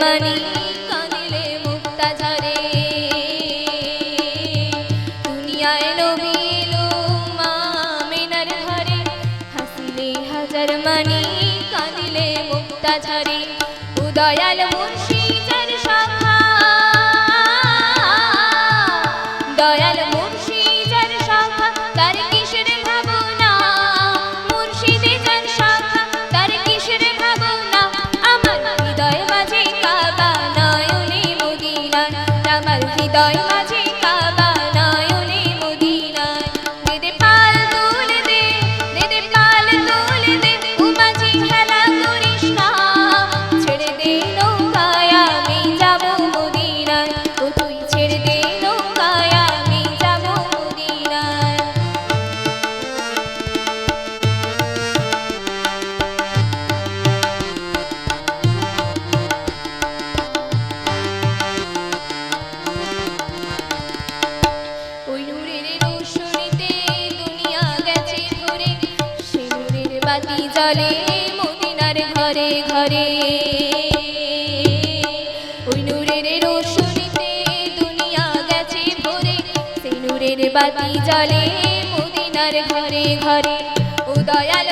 মানি কানিলে মুক্তা ঝরে। দুনিয়ায় নবীল মামিনার ধরে হাসিলে হাজার মানি কানিলে মুক্তা ঝরে। উদয়াল মুর্শিদের শাখা দয়াল đời চলে মদিনার ঘরে ঘরে। ওই নূরের রোশনিতে দুনিয়া গেছে ভরে। সেই নূরের বাতি জলে মদিনার ঘরে ঘরে। ও দয়াল